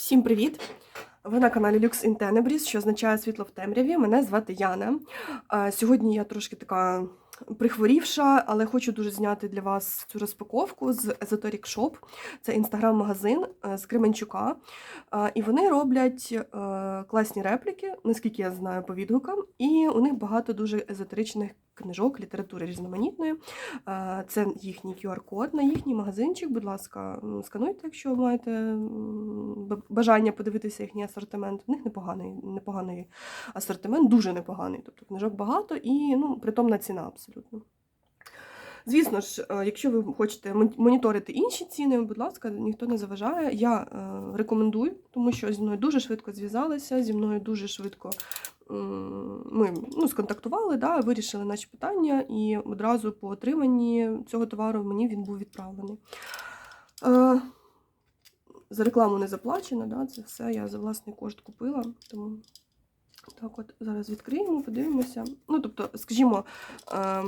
Всім привіт! Ви на каналі Lux in Tenebris, що означає світло в темряві. Мене звати Яна. Е, Сьогодні я трошки така прихворівша, але хочу дуже зняти для вас цю розпаковку з Esoteric Shop. Це інстаграм-магазин е, з Кременчука. Е, І вони роблять класні репліки, наскільки я знаю по відгукам. І у них багато дуже езотеричних книжок, літератури різноманітної. Е, Це їхній QR-код на їхній магазинчик. Будь ласка, скануйте, якщо маєте бажання подивитися їхній асортимент. У них непоганий, непоганий асортимент, дуже непоганий. Тобто книжок багато і ну, притомна ціна абсолютно. Звісно ж, е, якщо ви хочете моніторити інші ціни, будь ласка, ніхто не заважає. Я е, рекомендую, тому що зі мною дуже швидко зв'язалися, зі мною дуже швидко ми ну, сконтактували, да, вирішили наші питання, і одразу по отриманні цього товару мені він був відправлений. Е, за рекламу не заплачено, да, це все я за власний кошт купила. Тому так от зараз відкриємо, подивимося. Ну, тобто, скажімо, е,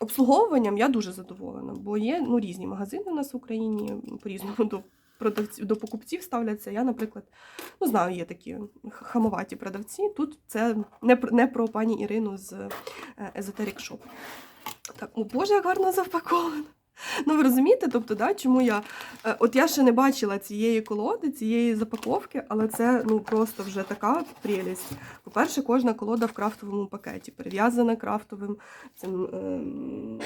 обслуговуванням я дуже задоволена, бо є ну, різні магазини у нас в Україні по-різному до продавців до покупців ставляться. Я, наприклад, ну знаю, є такі хамоваті продавці. Тут це не про, не про пані Ірину з е, Esoteric Shop. Так, о Боже, як гарно запаковано. Ну, ви розумієте, тобто, да, чому я. е, От я ще не бачила цієї колоди, цієї запаковки, але це ну просто вже така прелість. По-перше, кожна колода в крафтовому пакеті, перев'язана крафтовим цим ем,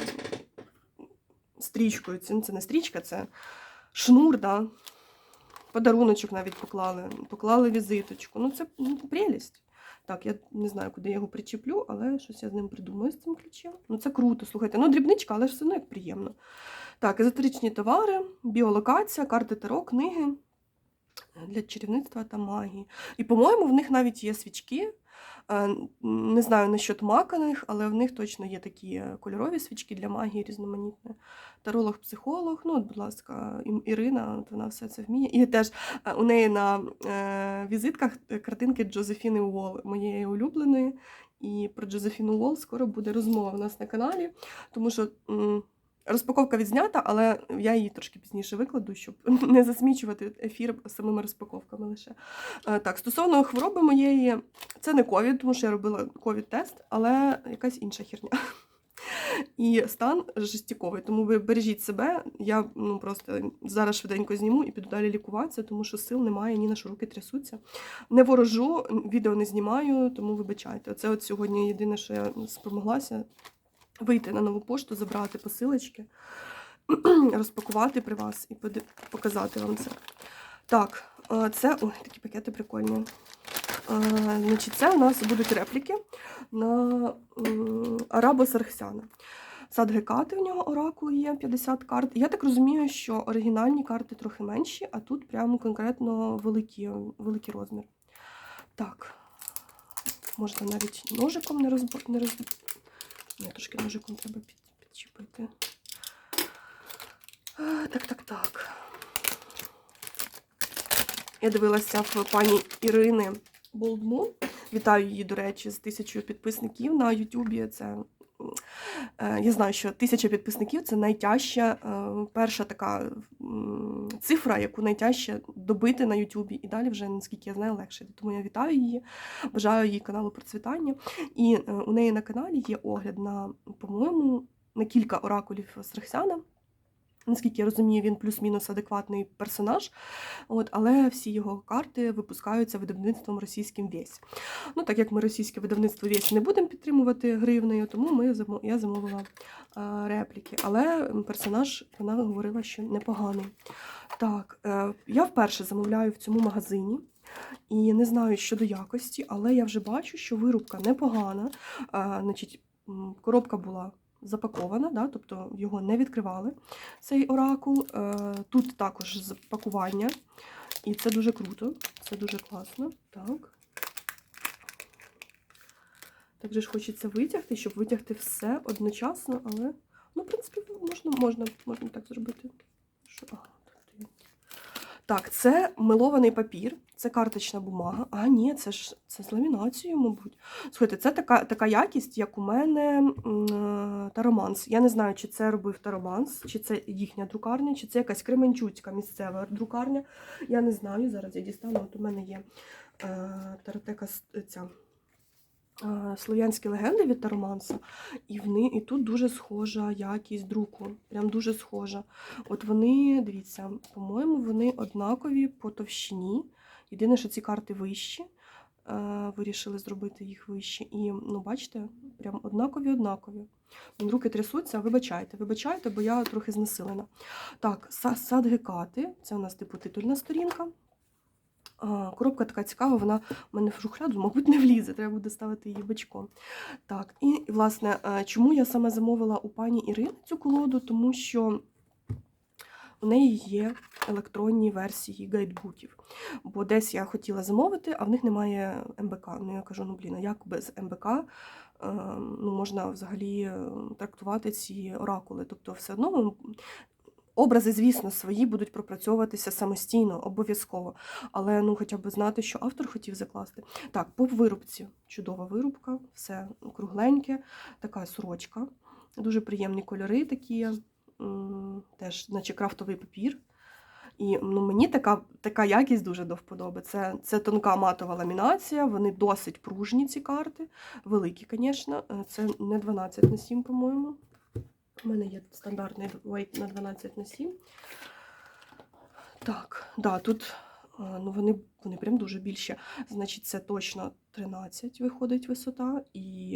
стрічкою. Це не стрічка, це шнур, да. подаруночок навіть поклали, поклали візиточку. Ну, це ну, прелість. Так, я не знаю, куди я його причеплю, але щось я з ним придумаю з цим ключем. Ну, це круто, слухайте. Ну, дрібничка, але ж все одно як приємно. Так, езотеричні товари, біолокація, карти Таро, книги для чарівництва та магії. І, по-моєму, в них навіть є свічки. Не знаю насчет маканих, але в них точно є такі е, кольорові свічки для магії різноманітні. Таролог, психолог. Ну, от, будь ласка, Ірина, от вона все це вміє. І теж е, у неї на е, візитках картинки Джозефіни Уолл, моєї улюбленої. І про Джозефіну Уолл скоро буде розмова у нас на каналі, тому що. Розпаковка відзнята, але я її трошки пізніше викладу, щоб не засмічувати ефір самими розпаковками лише. Е, Так, стосовно хвороби моєї, це не ковід, тому що я робила ковід-тест, але якась інша херня. І стан жестяковий, тому ви бережіть себе. Я ну просто зараз швиденько зніму і піду далі лікуватися, тому що сил немає, ні на що руки трясуться. Не ворожу, відео не знімаю, тому вибачайте. Оце от сьогодні єдине, що я спромоглася вийти на нову пошту, забрати посилочки, розпакувати при вас і показати вам це. Так, е, це ой, такі пакети прикольні. Е, Значить, це у нас будуть репліки на м, Арабо Сархсяна. Сад Гекати в нього оракул є 50 карт. Я так розумію, що оригінальні карти трохи менші, а тут прямо конкретно великі, великий розмір. Так, можна навіть ножиком не розб... не роз... Ні, трошки ножиком треба під... підчепити. Так, так, так. Я дивилася в пані Ірини Болдмун. Вітаю її, до речі, з тисячою підписників на Ютубі. Це я знаю, що тисяча підписників це найтяжча, е, перша така цифра, яку найтяжче добити на Ютубі. І далі вже, наскільки я знаю, легше. Тому я вітаю її, бажаю їй каналу процвітання. І е, у неї на каналі є огляд на, по-моєму, на кілька оракулів Срахсяна. Наскільки я розумію, він плюс-мінус адекватний персонаж, от, але всі його карти випускаються видавництвом російським Весь. Ну, так як ми російське видавництво Весь не будемо підтримувати гривнею, тому ми, я замовила е, репліки. Але персонаж, вона говорила, що непоганий. Так, е, я вперше замовляю в цьому магазині. І не знаю щодо якості, але я вже бачу, що вирубка непогана. Е, значить, коробка була запакована, да, тобто його не відкривали, цей оракул. Е, Тут також запакування, і це дуже круто, це дуже класно. Так. Також ж хочеться витягти, щоб витягти все одночасно, але, ну, в принципі, можна, можна, можна так зробити. Що? Ага. Так, це милований папір. Це карточна бумага. А, ні, це ж це з ламінацією, мабуть. Слухайте, це така, така якість, як у мене е, Тароманс. Я не знаю, чи це робив Тароманс, чи це їхня друкарня, чи це якась Кременчуцька місцева друкарня. Я не знаю. Зараз я дістану. От у мене є е, таратека ця. Е, Слов'янські легенди від Тароманса, і вони, і тут дуже схожа якість друку. Прям дуже схожа. От вони, дивіться, по-моєму, вони однакові по товщині. Єдине, що ці карти вищі. Е, Вирішили зробити їх вищі. І, ну, бачите, прям однакові-однакові. Руки трясуться, вибачайте, вибачайте, бо я трохи знесилена. Так, са- сад Гекати, це у нас типу титульна сторінка. Коробка така цікава, вона в мене в шухляду, мабуть, не влізе, треба буде ставити її бочком. Так, і, власне, е, чому я саме замовила у пані Ірини цю колоду? Тому що у неї є електронні версії гайдбуків. Бо десь я хотіла замовити, а в них немає МБК. Ну я кажу, ну блін, а як без МБК е, ну, можна взагалі е, трактувати ці оракули? Тобто, все одно образи, звісно, свої будуть пропрацьовуватися самостійно, обов'язково. Але ну, хоча б знати, що автор хотів закласти. Так, по вирубці. Чудова вирубка, все кругленьке, така сорочка. Дуже приємні кольори такі, теж, наче крафтовий папір. І ну, мені така, така якість дуже до вподоби. Це, це тонка матова ламінація, вони досить пружні, ці карти. Великі, звісно. Це не 12 на 7, по-моєму. У мене є стандартний weight на 12 на 7. Так, да, тут ну, вони, вони прям дуже більші. Значить, це точно 13 виходить висота і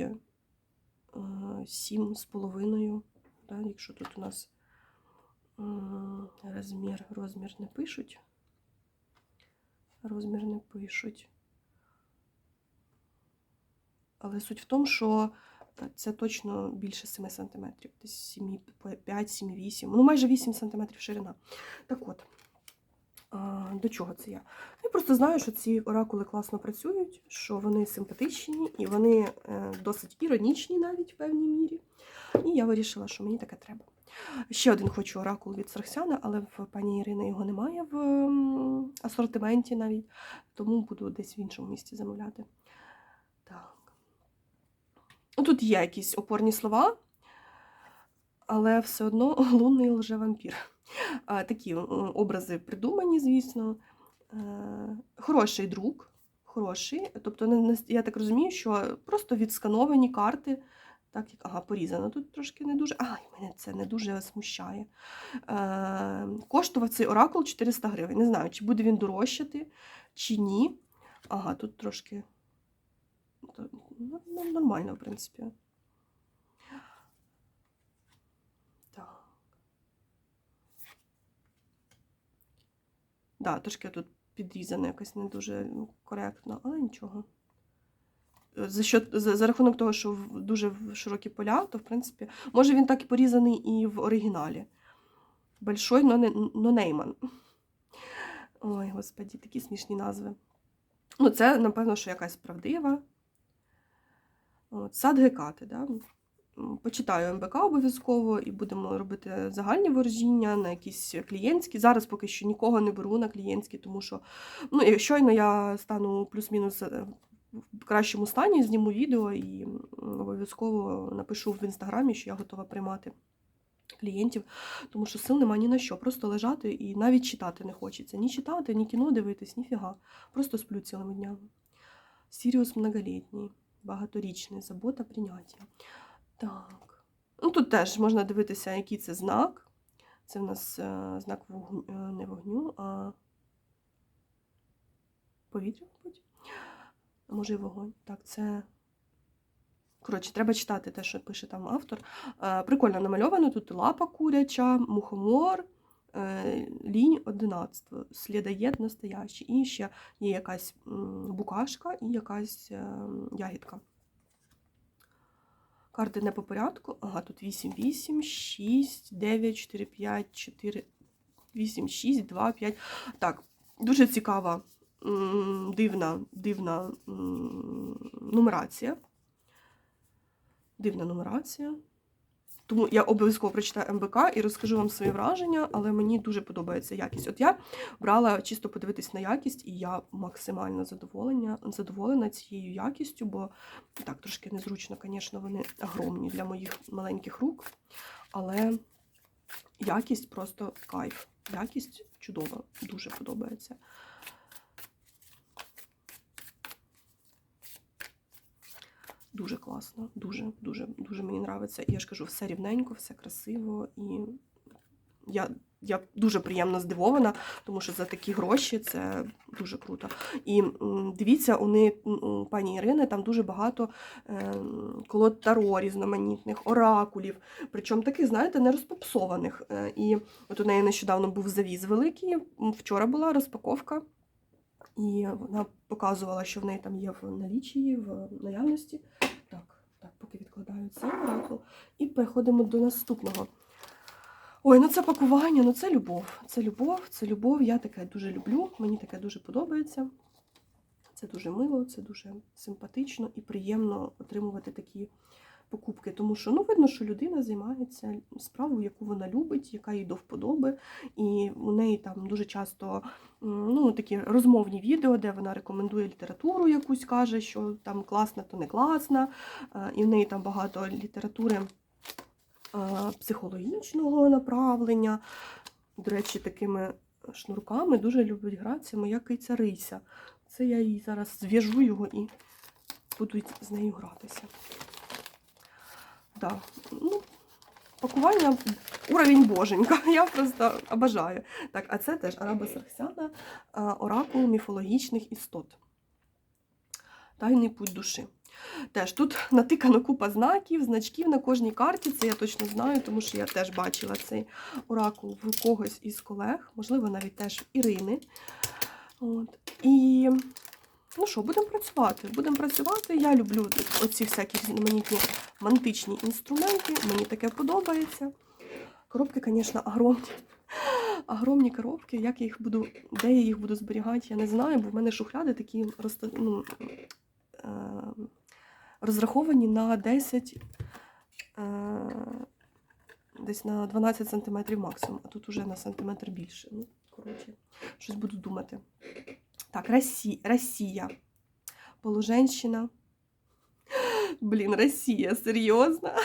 е, 7,5. Да, якщо тут у нас розмір, розмір не пишуть. Розмір не пишуть. Але суть в тому, що це точно більше 7 см. Десь 7, 5, 7, 8, ну майже 8 см ширина. Так от, до чого це я? Я просто знаю, що ці оракули класно працюють, що вони симпатичні і вони е, досить іронічні навіть в певній мірі. І я вирішила, що мені таке треба. Ще один хочу оракул від Сарксяна, але в пані Ірини його немає в асортименті навіть, тому буду десь в іншому місці замовляти. Тут є якісь опорні слова, але все одно лунний лжевампір. А, Такі образи придумані, звісно. Е, Хороший друк, хороший. Тобто, я так розумію, що просто відскановані карти. Так, як ага, порізано. Тут трошки не дуже. Ай, мене це не дуже смущає. Е, коштував цей оракул 400 гривень. Не знаю, чи буде він дорожчати, чи ні. Ага, тут трошки ну, нормально, в принципі. Так. Да, трошки тут підрізано якось не дуже ну, коректно, але нічого. Е, За, що, за, за рахунок того, що дуже широкі поля, то в принципі, може він так і порізаний і в оригіналі. Большой, но, но Нейман. Ой, господі, такі смішні назви. Ну, це, напевно, що якась правдива. От, сад Гекати, да? Почитаю МБК обов'язково і будемо робити загальні ворожіння на якісь клієнтські. Зараз поки що нікого не беру на клієнтські, тому що ну, щойно я стану плюс-мінус е, в кращому стані, зніму відео і обов'язково напишу в інстаграмі, що я готова приймати клієнтів, тому що сил нема ні на що. Просто лежати і навіть читати не хочеться. Ні читати, ні кіно дивитись, ніфіга. Просто сплю цілими днями. Сіріус многолітній, багаторічний, забота прийняття. Так. Ну, тут теж можна дивитися, який це знак. Це в нас е, знак вогню, е, не вогню, а повітря, мабуть. Може і вогонь. Так, це. Коротше, треба читати те, що пише там автор. Е, Прикольно намальовано. Тут лапа куряча, мухомор, лінь 11, слідоєд настоящий. І ще є якась букашка і якась е, ягідка. Карти не по порядку. Ага, тут 8, 8, 6, 9, 4, 5, 4, 8, 6, 2, 5. Так, дуже цікава, дивна, дивна нумерація. Дивна нумерація. Тому я обов'язково прочитаю МБК і розкажу вам свої враження, але мені дуже подобається якість. От я брала чисто подивитись на якість, і я максимально задоволена, задоволена цією якістю, бо так трошки незручно, звісно, вони огромні для моїх маленьких рук. Але якість просто кайф. Якість чудова, дуже подобається. Дуже класно, дуже, дуже, дуже мені подобається. І я ж кажу, все рівненько, все красиво. І я, я дуже приємно здивована, тому що за такі гроші це дуже круто. І дивіться, у неї, у пані Ірини там дуже багато е, колод таро різноманітних, оракулів. Причому таких, знаєте, не розпопсованих. Е, І от у неї нещодавно був завіз великий. Вчора була розпаковка. І вона показувала, що в неї там є в налічії, в наявності. Так, відкладаю цей оракул. І переходимо до наступного. Ой, ну це пакування, ну це любов. Це любов, це любов. Я таке дуже люблю. Мені таке дуже подобається. Це дуже мило, це дуже симпатично і приємно отримувати такі покупки. Тому що ну, видно, що людина займається справою, яку вона любить, яка їй до вподоби. І у неї там дуже часто ну, такі розмовні відео, де вона рекомендує літературу якусь, каже, що там класна, то не класна. Е, І в неї там багато літератури е, психологічного направлення. До речі, такими шнурками дуже любить гратися моя киця. Це я їй зараз зв'яжу його і буду з нею гратися. Да. Ну, пакування уровень боженька. Я просто обожаю. Так, а це теж Араба Сархсяна, оракул міфологічних істот. Тайний путь душі. Теж тут натикано купа знаків, значків на кожній карті. Це я точно знаю, тому що я теж бачила цей оракул в когось із колег, можливо, навіть теж в Ірини. От. І ну що, будемо працювати. Будемо працювати. Я люблю оці всякі різноманітні мантичні інструменти. Мені таке подобається. Коробки, звісно, огромні. Огромні коробки. Як я їх буду, де я їх буду зберігати, я не знаю, бо в мене шухляди такі ну, е, розраховані на 10, е, десь на 12 см максимум, а тут уже на сантиметр більше. Ну, коротше, щось буду думати. Так, Росія. Росія. Полуженщина. Блін, Росія, серйозно?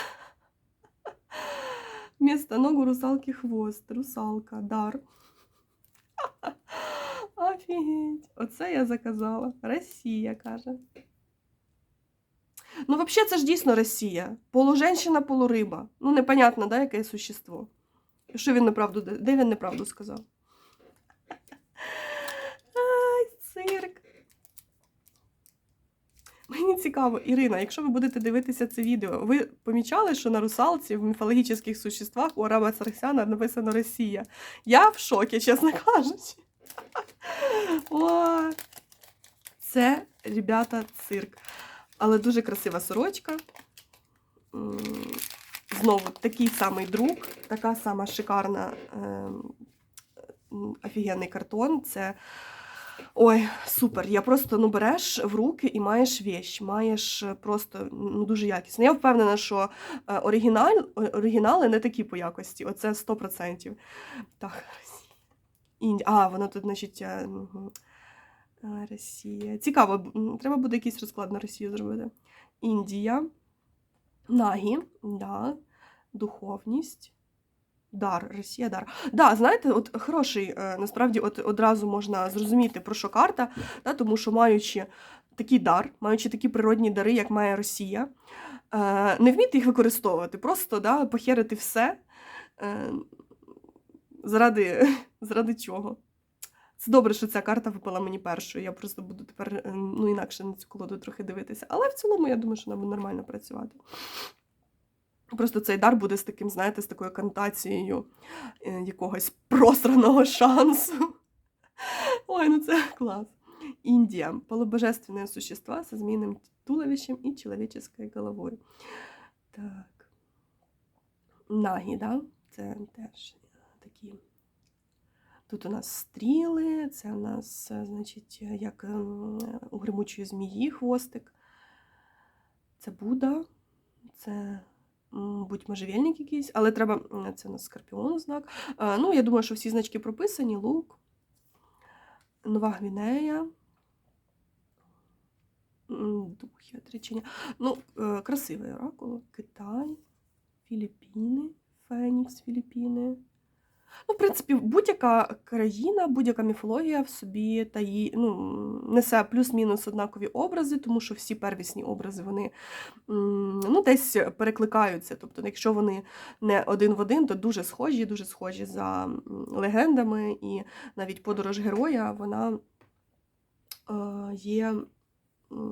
Вместо ног у русалки хвост. Русалка, дар. Офігеть. Оце я заказала. Росія, каже. Ну, взагалі, це ж дійсно Росія. Полуженщина, полуриба. Ну, непонятно, да, яке существо. Що він неправду, де він неправду сказав? Ай, цирк. Мені цікаво, Ірина, якщо ви будете дивитися це відео, ви помічали, що на русалці в міфологічних существах у Араба Сарксяна написано Росія? Я в шокі, чесно кажучи. Це, ребята, цирк. Але дуже красива сорочка. Знову такий самий друк, така сама шикарна ем, офігенний картон. Це ой, супер. Я просто ну, береш в руки і маєш вещь, маєш е, просто ну, дуже якісно. Я впевнена, що е, оригіналь, оригінали не такі по якості. Оце 100%. Так, Росія. А, воно тут, значить. е, Росія. Цікаво, треба буде якийсь розклад на Росію зробити. Індія, Нагі, да, духовність. Дар, Росія, дар. Да, знаєте, от хороший, е, насправді, от одразу можна зрозуміти, про що карта, да, тому що маючи такий дар, маючи такі природні дари, як має Росія, е, не вміти їх використовувати, просто да, похерити все. Е, заради, заради чого? Це добре, що ця карта випала мені першою. Я просто буду тепер ну, інакше на цю колоду трохи дивитися. Але в цілому, я думаю, що вона буде нормально працювати. Просто цей дар буде з таким, знаєте, з такою контацією е, якогось просраного шансу. Ой, ну це клас. Індія. Полубожественные существа со змеиным туловищем и человеческой головой. Так. Нагі, да? Це теж такі. Тут у нас стріли, це у нас, е, значить, е, як у гримучої змії хвостик. Це Буда, це будь можжевельник якийсь, але треба. Це у нас скорпіон знак. Ну, я думаю, що всі значки прописані: лук, Нова Гвінея. Духи, отречення. Ну, е, красивий оракул. Китай, Філіппіни, Фенікс, Філіппіни. Ну, в принципі, будь-яка країна, будь-яка міфологія в собі та її, ну, несе плюс-мінус однакові образи, тому що всі первісні образи вони ну, десь перекликаються. Тобто, якщо вони не один в один, то дуже схожі, дуже схожі за легендами, і навіть подорож героя вона е, є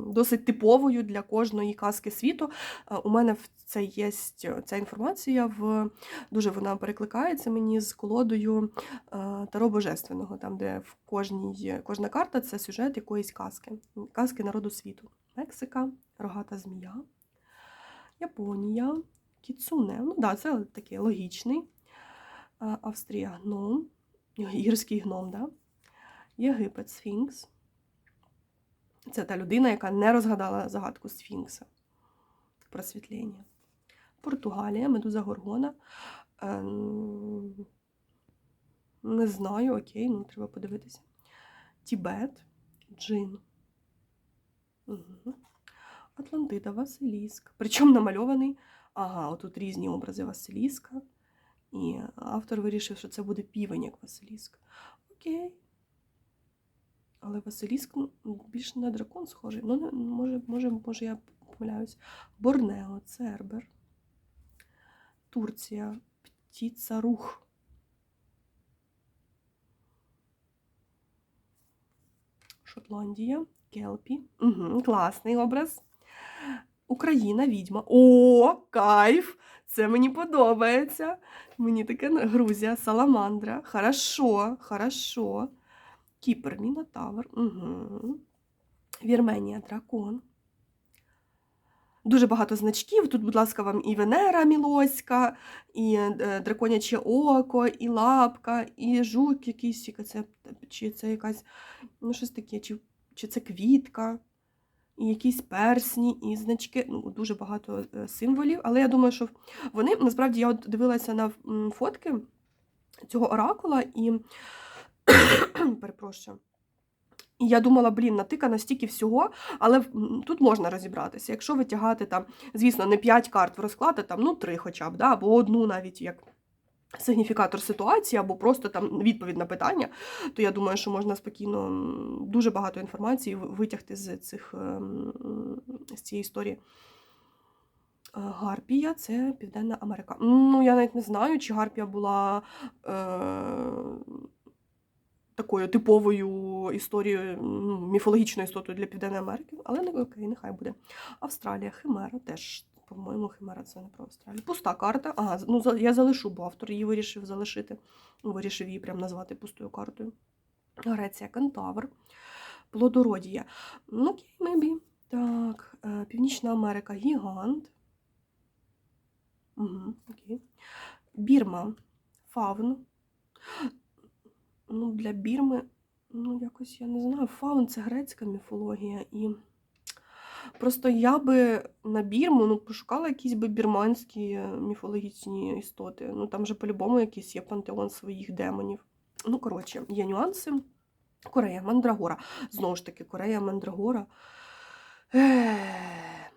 досить типовою для кожної казки світу. Е, У мене це є ця інформація в дуже вона перекликається мені з колодою е, Таро Божественного, там, де в кожній кожна карта це сюжет якоїсь казки, казки народу світу. Мексика, рогата змія, Японія, Кіцуне. Ну да, це такий логічний. Е, Австрія гном, гірський гном, да? Єгипет Сфінкс. Це та людина, яка не розгадала загадку Сфінкса. Просвітлення. Португалія, медуза Горгона. Ем, Не знаю, окей, ну треба подивитися. Тібет, Джин. Угу. Атлантида, Василіск. Причому намальований. Ага, отут різні образи Василіска. І автор вирішив, що це буде півень, як Василіск. Окей. Але Василіск більш на дракон схожий. Ну, може, може, може, я помиляюсь. Борнео, Цербер. Турція, Птіца Рух. Шотландія, Келпі. Угу, класний образ. Україна, відьма. О, кайф! Це мені подобається. Мені таке Грузія, Саламандра. Хорошо, хорошо. Кіпр, Мінотавр. Угу. Вірменія, дракон. Дуже багато значків. Тут, будь ласка, вам і Венера Мілоська, і е, драконяче око, і лапка, і жук якийсь, це, чи це якась, ну, щось таке, чи, чи це квітка, і якісь персні, і значки. Ну, дуже багато е, символів. Але я думаю, що вони насправді я от дивилася на фотки цього оракула і перепрошую. І я думала, блін, натика настільки всього, але тут можна розібратися. Якщо витягати там, звісно, не 5 карт в розклад, а там ну 3 хоча б, да, або одну навіть як сигніфікатор ситуації, або просто там відповідь на питання, то я думаю, що можна спокійно дуже багато інформації витягти з цих ем, з цієї історії. Е, Гарпія це Південна Америка. Ну, я навіть не знаю, чи Гарпія була е, такою типовою історією, ну, міфологічною істотою для Південної Америки, але не окей, нехай буде. Австралія, Химера теж, по-моєму, Химера це не про Австралію. Пуста карта. Ага, ну я залишу, бо автор її вирішив залишити. Вирішив її прям назвати пустою картою. Греція, Кентавр, Плодородія. Ну, окей, maybe. Так, е, Північна Америка, Гігант. Угу, окей. Бірма, Фавн. Ну, для Бірми, ну, якось я не знаю, Фаун це грецька міфологія. І просто я би на Бірму ну, пошукала якісь би бірманські міфологічні істоти. Ну, там же по-любому якийсь є пантеон своїх демонів. Ну, коротше, є нюанси. Корея, Мандрагора. Знову ж таки, Корея, Мандрагора. Ех,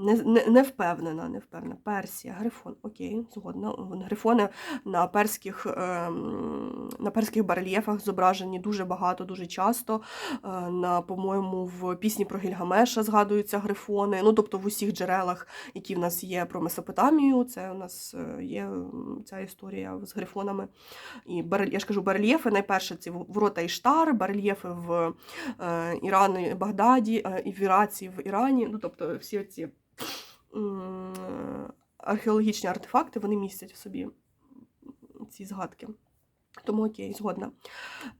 Не, не. Не, не, не впевнена, не впевнена. Персія, грифон. Окей, згодна. Грифони на перських, ем, на перських барельєфах зображені дуже багато, дуже часто. Е, на, по-моєму, в пісні про Гільгамеша згадуються грифони. Ну, тобто в усіх джерелах, які в нас є про Месопотамію, це у нас е, є ця історія з грифонами. І барель, я ж кажу, барельєфи найперше це ворота Іштар, барельєфи в е, Ірані, Багдаді, і в Іраці, в Ірані. Ну, тобто всі ці археологічні артефакти вони містять в собі ці згадки. Тому окей, згодна.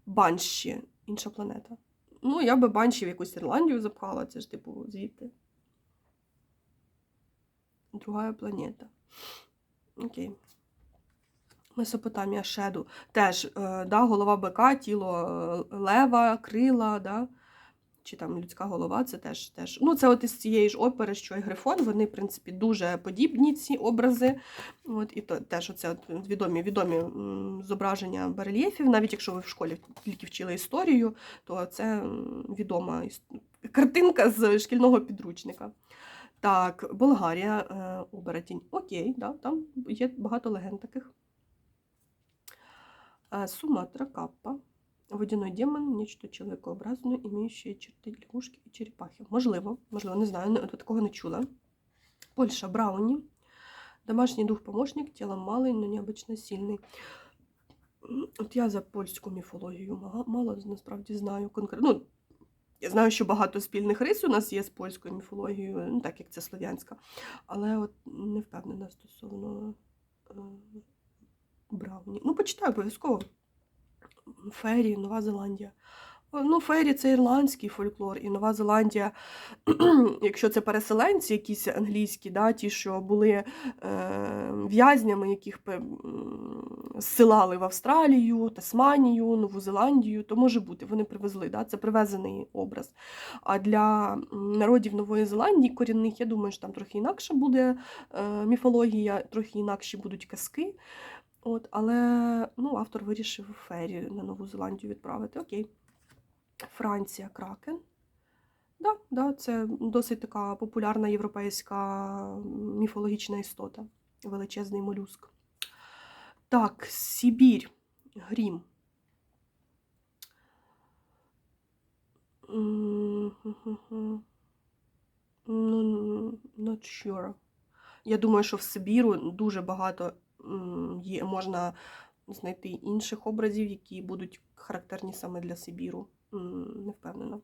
Банші, інша планета. Ну, я би банші в якусь Ірландію запхала, це ж типу звідти. Друга планета. Окей. Месопотамія, Шеду. Теж е, да, голова бика, тіло е, лева, крила, да? Чи там людська голова, це теж теж. Ну, це от із цієї ж опери, що і Грифон, вони, в принципі, дуже подібні ці образи. От, і то теж оце от відомі, відомі зображення барельєфів. Навіть якщо ви в школі тільки вчили історію, то це відома картинка з шкільного підручника. Так, Болгарія, е, оборотінь. Окей, да, там є багато легенд таких. Е, Суматра, Каппа. Водяной демон, нечто чоловікообразне, імеюче черти лягушки і черепахи. Можливо, можливо, не знаю, такого не чула. Польща, Брауні. Домашній дух-помощник, тілом малий, но необычно сильний. От я за польську міфологію мало, мало насправді знаю конкретно. Ну, я знаю, що багато спільних рис у нас є з польською міфологією, ну так як це слов'янська. Але от не впевнена стосовно е, Брауні. Ну, почитаю обов'язково. Фері, Нова Зеландія. Ну, Фері це ірландський фольклор, і Нова Зеландія, якщо це переселенці, якісь англійські, да, ті, що були е, в'язнями, яких зсилали в Австралію, Тасманію, Нову Зеландію, то може бути, вони привезли, да, це привезений образ. А для народів Нової Зеландії корінних, я думаю, що там трохи інакша буде е, міфологія, трохи інакші будуть казки. От, але ну, автор вирішив фері на Нову Зеландію відправити. Окей. Франція, Кракен. Да, да, це досить така популярна європейська міфологічна істота. Величезний молюск. Так, Сибір, Грім. Ну, not sure. Я думаю, що в Сибіру дуже багато є, можна знайти інших образів, які будуть характерні саме для Сибіру. Не впевнена.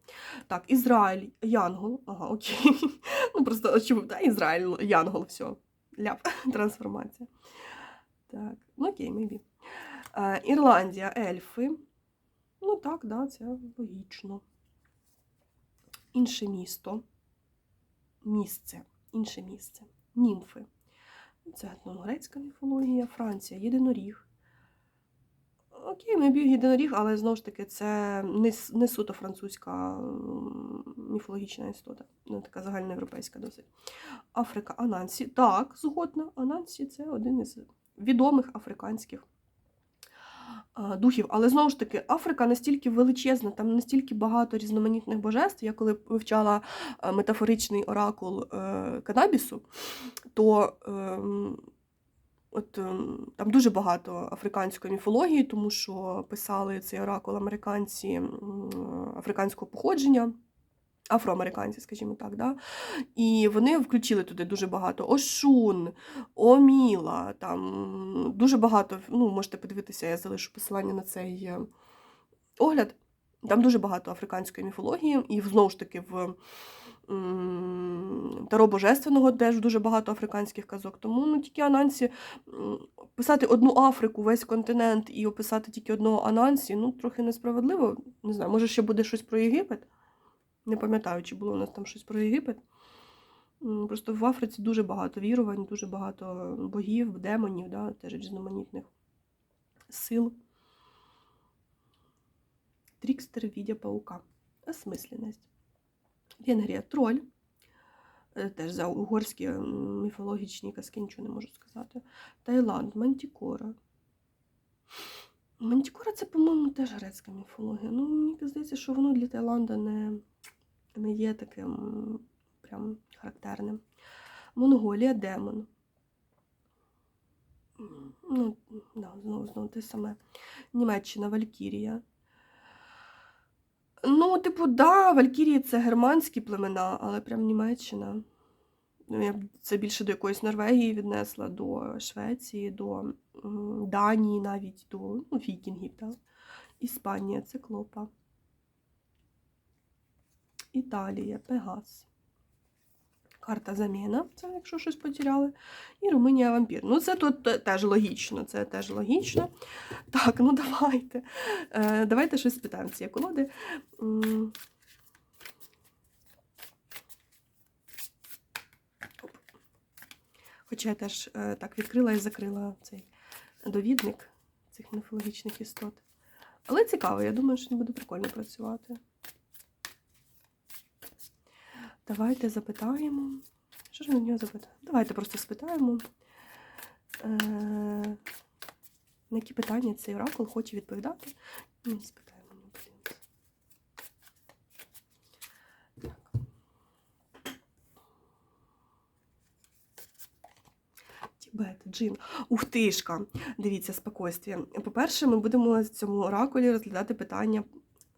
Так, Ізраїль, Янгол. Ага, окей. Ну просто очевидно, да, Ізраїль, Янгол, все. Ляп, трансформація. Так, ну окей. Е, Ірландія, ельфи. Ну так, да, це логічно. Інше місто. Місце. Інше місце. Німфи. Це грецька міфологія, Франція, єдиноріг. Окей, ми б'ю єдиноріг, але знову ж таки це не, не суто французька міфологічна істота. Ну, така загальноєвропейська досить. Африка, Анансі. Так, згодна. Анансі це один із відомих африканських духів. Але знову ж таки, Африка настільки величезна, там настільки багато різноманітних божеств. Я коли вивчала е, метафоричний оракул е, канабісу, то ем, от, ем, там дуже багато африканської міфології, тому що писали цей оракул американці африканського походження. Афроамериканці, скажімо так, да? і вони включили туди дуже багато Ошун, Оміла, там дуже багато. Ну, можете подивитися, я залишу посилання на цей е, огляд. Там дуже багато африканської міфології, і знову ж таки в Таро Божественного теж дуже багато африканських казок. Тому ну, тільки Анансі писати одну Африку, весь континент і описати тільки одного Анансі, ну, трохи несправедливо. Не знаю, може ще буде щось про Єгипет. Не пам'ятаю, чи було у нас там щось про Єгипет. Просто в Африці дуже багато вірувань, дуже багато богів, демонів, да, теж різноманітних сил. Трікстер в віді паука. Осмисленість. Венгрія троль. Е, Теж за угорські міфологічні казки нічого не можу сказати. Таїланд, Мантікора. Мантікора це, по-моєму, теж грецька міфологія. Ну, мені здається, що воно для Таїланда не, не є таким прям характерним. Монголія, демон. Ну, да, знову, знову те саме. Німеччина, Валькірія. Ну, типу, да, Валькірії це германські племена, але прям Німеччина. Ну, я б це більше до якоїсь Норвегії віднесла, до Швеції, до Данії навіть, до ну, вікінгів. Так? Іспанія це клопа. Італія, Пегас. Карта заміна, це якщо щось потеряли. І Румунія вампір. Ну, це тут теж логічно. Це теж логічно. Так, ну давайте. Е, давайте щось спитаємо цієї колоди. Хоча я теж е, так відкрила і закрила цей довідник цих міфологічних істот. Але цікаво, я думаю, що буде прикольно працювати. Давайте запитаємо. Що ж ми в нього запитаємо? Давайте просто спитаємо. Е, на які питання цей оракул хоче відповідати. Ну, спитаємо. ну, подивимось. Тібет, джин. Ух тишка. Дивіться, спокойствие. По-перше, ми будемо в цьому оракулі розглядати питання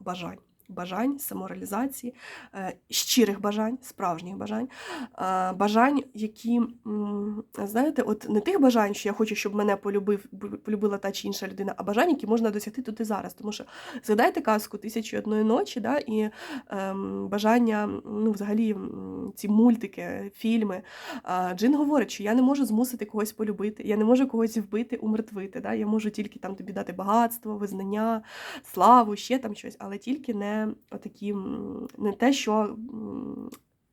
бажань. Бажань, самореалізації, е, щирих бажань, справжніх бажань, е, бажань, які, знаєте, от не тих бажань, що я хочу, щоб мене полюбив, полюбила та чи інша людина, а бажань, які можна досягти тут і зараз. Тому що згадайте казку тисячі одної ночі, да, і ем, бажання, ну, взагалі, ці мультики, фільми. Джин говорить, що я не можу змусити когось полюбити, я не можу когось вбити, умертвити. Да? Я можу тільки там тобі дати багатство, визнання, славу, ще там щось, але тільки не отакі, м, не те, що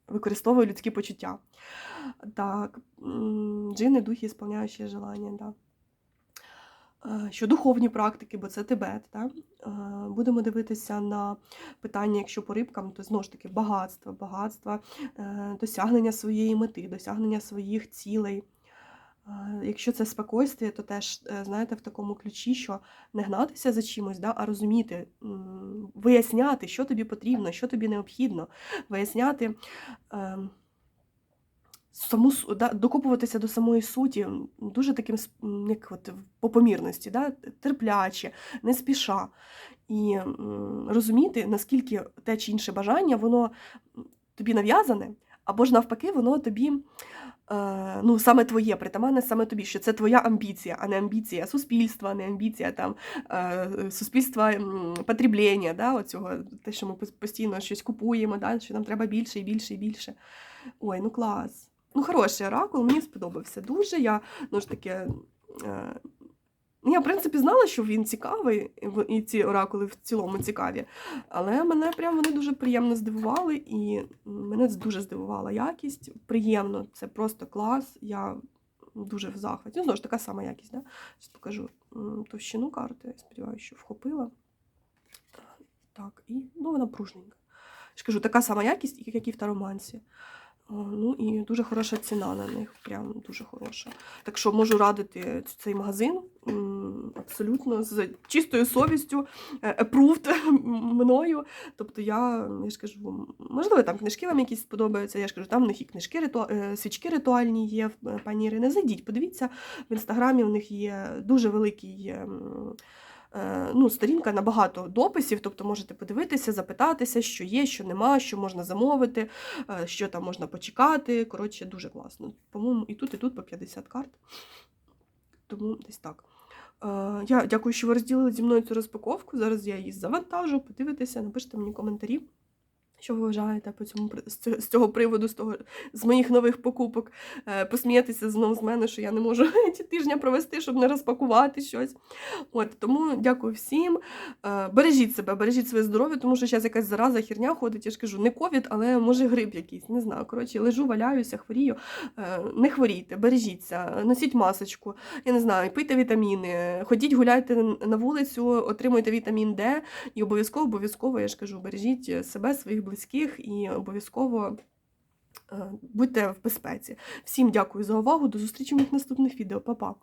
використовує людські почуття. Так, джини духи сповняючі желання. Да. Що духовні практики, бо це Тибет. Да? Будемо дивитися на питання, якщо по рибкам, то знову ж таки багатство, багатство, е, досягнення своєї мети, досягнення своїх цілей. Якщо це спокойствие, то теж, е, знаєте, в такому ключі, що не гнатися за чимось, да, а розуміти, виясняти, що тобі потрібно, що тобі необхідно, виясняти. ем, Саму да, докопуватися до самої суті дуже таким як от, по помірності, да, терпляче, не спіша. І розуміти, наскільки те чи інше бажання, воно тобі нав'язане, або ж навпаки, воно тобі ну, саме твоє, притаманне саме тобі, що це твоя амбіція, а не амбіція суспільства, не амбіція там, е, суспільства потреблення, да, оцього, те, що ми постійно щось купуємо, да, що нам треба більше і більше і більше. Ой, ну клас. Ну, хороший оракул, мені сподобався дуже. Я ну ж таки. Я, в принципі, знала, що він цікавий, і ці оракули в цілому цікаві. Але мене прям вони дуже приємно здивували, і мене дуже здивувала якість. Приємно, це просто клас. Я дуже в захваті. Ну, знову ж така сама якість, да? Зараз покажу товщину карти. Сподіваюся, що вхопила. Так, і ну, вона пружненька. Я ж кажу, така сама якість, як і в таромансі. О, Ну і дуже хороша ціна на них, прям дуже хороша. Так що можу радити цей магазин абсолютно з чистою совістю, е, approved мною. Тобто я, я ж кажу, можливо, там книжки вам якісь сподобаються. Я ж кажу, там в них і книжки риту... е, свічки ритуальні є пані Ірини. Зайдіть, подивіться, в інстаграмі у них є дуже великий. Е, Ну, сторінка на багато дописів, тобто можете подивитися, запитатися, що є, що нема, що можна замовити, е, що там можна почекати. Коротше, дуже класно. По-моєму, і тут, і тут по 50 карт. Тому десь так. Е, Я дякую, що ви розділили зі мною цю розпаковку. Зараз я її завантажу, подивитися, напишіть мені коментарі. Що ви вважаєте по цьому з цього- приводу, з того з моїх нових покупок? Е, Посміятися знов з мене, що я не можу ці тижня провести, щоб не розпакувати щось. От тому дякую всім. Е, Бережіть себе, бережіть своє здоров'я, тому що зараз якась зараза, херня ходить. Я ж кажу, не ковід, але може грип якийсь. Не знаю. Коротше, лежу, валяюся, хворію. Е, Не хворійте, бережіться, носіть масочку. Я не знаю, пийте вітаміни, ходіть, гуляйте на вулицю, отримуйте вітамін Д і обов'язково, обов'язково, я ж кажу, бережіть себе, своїх близьких і обов'язково е, будьте в безпеці. Всім дякую за увагу. До зустрічі в наступних відео. Па-па!